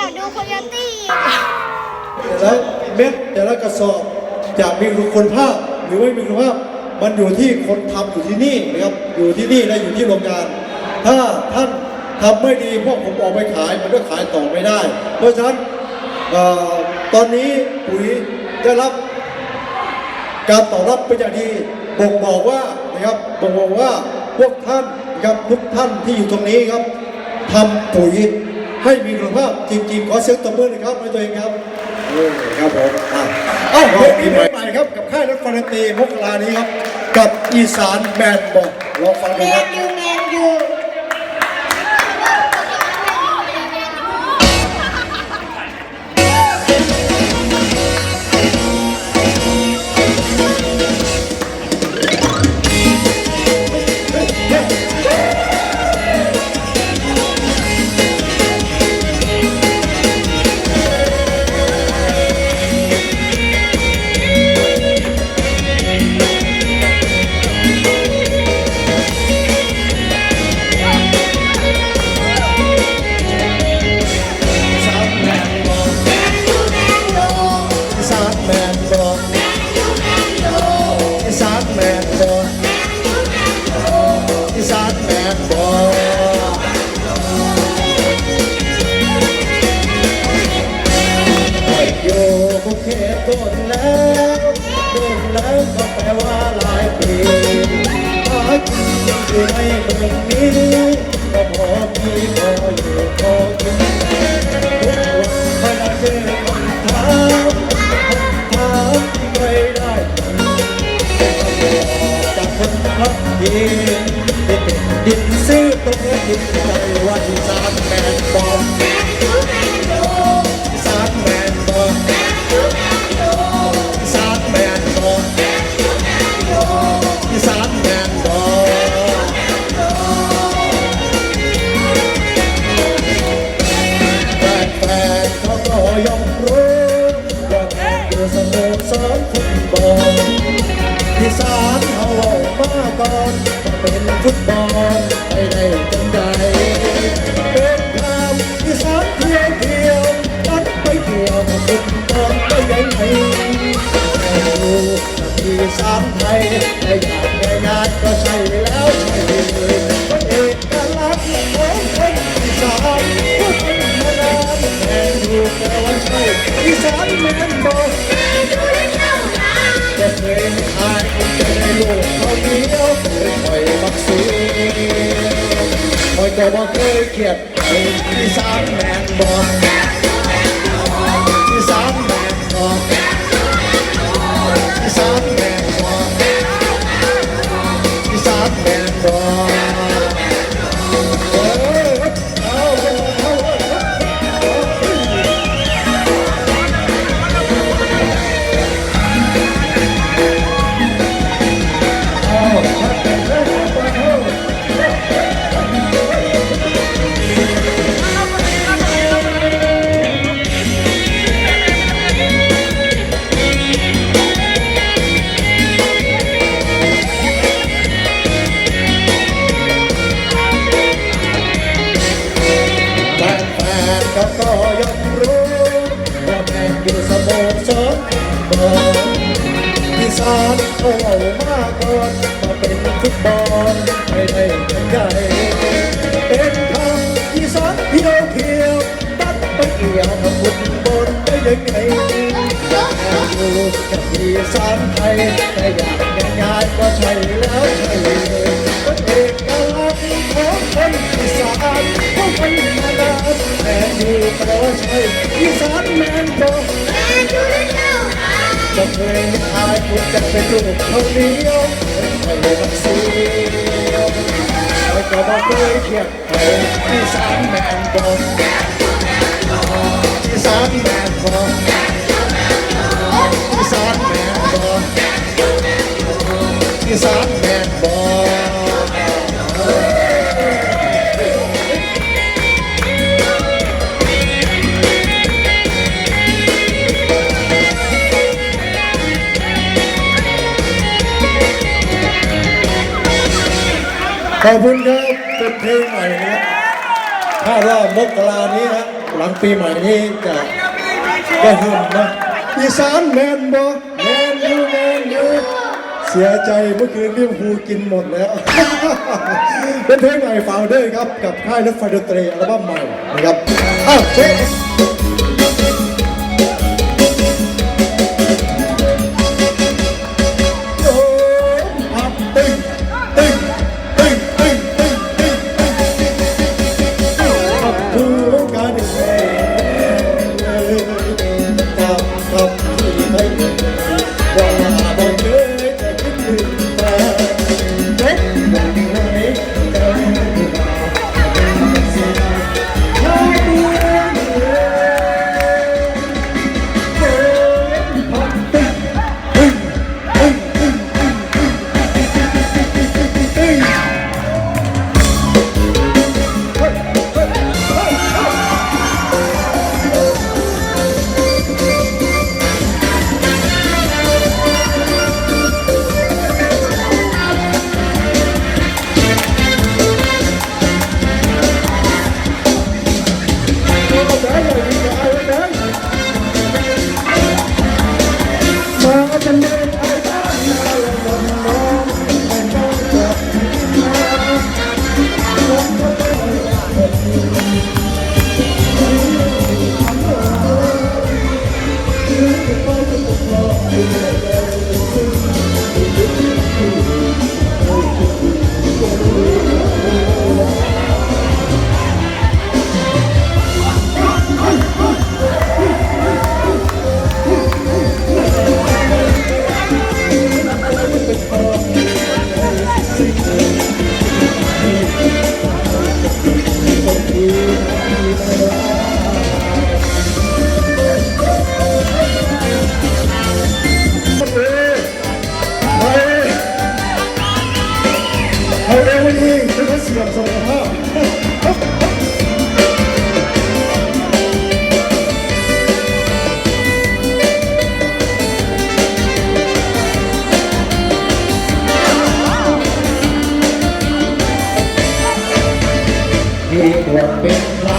อยากดูโคโยตี้แต่ละเม็ดแต่ละกระสอบจะมีคุณภาพหรือไม่มีคุณภาพ มันอยู่ที่คนทำอยู่ที่นี่นะครับอยู่ที่นี่และอยู่ที่โรงงาน ถ้าท่านทำไม่ดีพวกผมออกไปขายมันก็ขายต่อไม่ได้ เพราะฉะนั้นตอนนี้ปุ๋ยได้รับ การตอบรับเป็นอย่างดีบ่งบอกว่านะครับบ่งบอกว่าพวกท่านนะครับทุกท่านที่อยู่ตรงนี้ครับทำปุ๋ย ให้มีคุณภาพทีมทีมขอเสียงตบมือหน่อยครับให้ตัวเองครับครับผมอะเอ้าเพลงนี้เพลงใหม่ครับกับค่ายรถฟันตีมกรานี้ครับ กับอีสานแมนบอกลองฟังแมดูครับนยูแมนยู เทพโดนแล้วโดนแล้วก็แปลว่าหลายปีหากินยังอยู่ในเมืองนี้ก็พอมีพออยู่พอกินทุกวันพนักเจอ ก่อนมาเป็นฟุตบอลไม่ได้จังใดเป็นคำที่สามเที่ยวเที่ยวนัดไปเที่ยวกับฟุตบอลไปยังไงแต่ดูกับที่สามไทยแต่อยากง่ายก็ใช่แล้วใช่เลย ก็บอกเคยเกลียดไอ้ที่สามแมนบอก อยู่สโมสรบอลที่สารเขาเอามาก่อนมาเป็นฟุตบอลไม่ได้กันใหญ่เป็นคำที่สารเพียวเพียวตัดไปเกี่ยวกับฟุตบอลได้ยังไงแม่อยู่กับที่สารไทยแต่อยากง่ายก็ใช่แล้วใช่เลยเป็เอกลักษณ์ของ คนอีสานพวกมันมานานแต่อยู่แปลว่าใช่อีสานแมนบอกแมนยูและเจ้าหน้าจะเคยอายคุณจะเป็นลูกเขาเลี้ยวไม่ได้รักสีไม่ก็บอกเคยเทียบใครที่สามแมนบอกที่สามแมนบอกที่สามแมนบอกที่สามแมน ขอบคุณครับเป็นเพลงใหม่นะครับถ้ารอบมกรานี้นะหลังปีใหม่นี้จะได้เฮิมนะอีสานแมนบอแมนยูแมนยูเสียใจเมื่อคืนลิเวอร์พูลกินหมดแล้ว เป็นเพลงใหม่ฟาวเดอร์ครับ กับค่ายรถไฟดนตรีอัลบั้มใหม่นะครับอ้าวเช็ค เอาเร็วนี้จะได้เสื่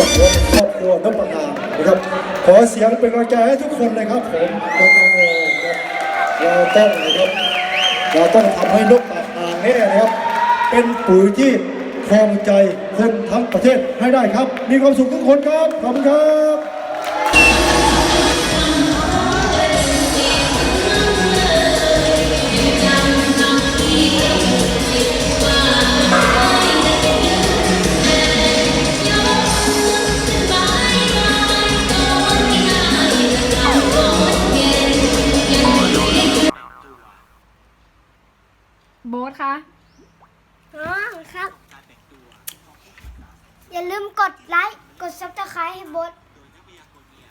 อบครัวครอบครัวน้ำประทานนะครับขอเสียงเป็นกำลังใจให้ทุกคนนะครับผมน้องๆครับเราต้องนะครับเราต้องทำให้นกปากอ่างแนี่นะครับ เป็นปุ๋ยที่ครองใจคนทั้งประเทศให้ได้ครับ มีความสุขทุกคนครับ ขอบคุณครับ อย่าลืมกดไลค์ กดซับสไครต์ให้โบท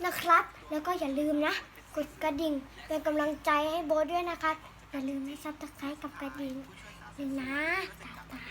นะครับ แล้วก็อย่าลืมนะ กดกระดิ่งเป็นกำลังใจให้โบทด้วยนะครับ อย่าลืมให้ซับสไครต์กับกระดิ่งเลยนะตาตา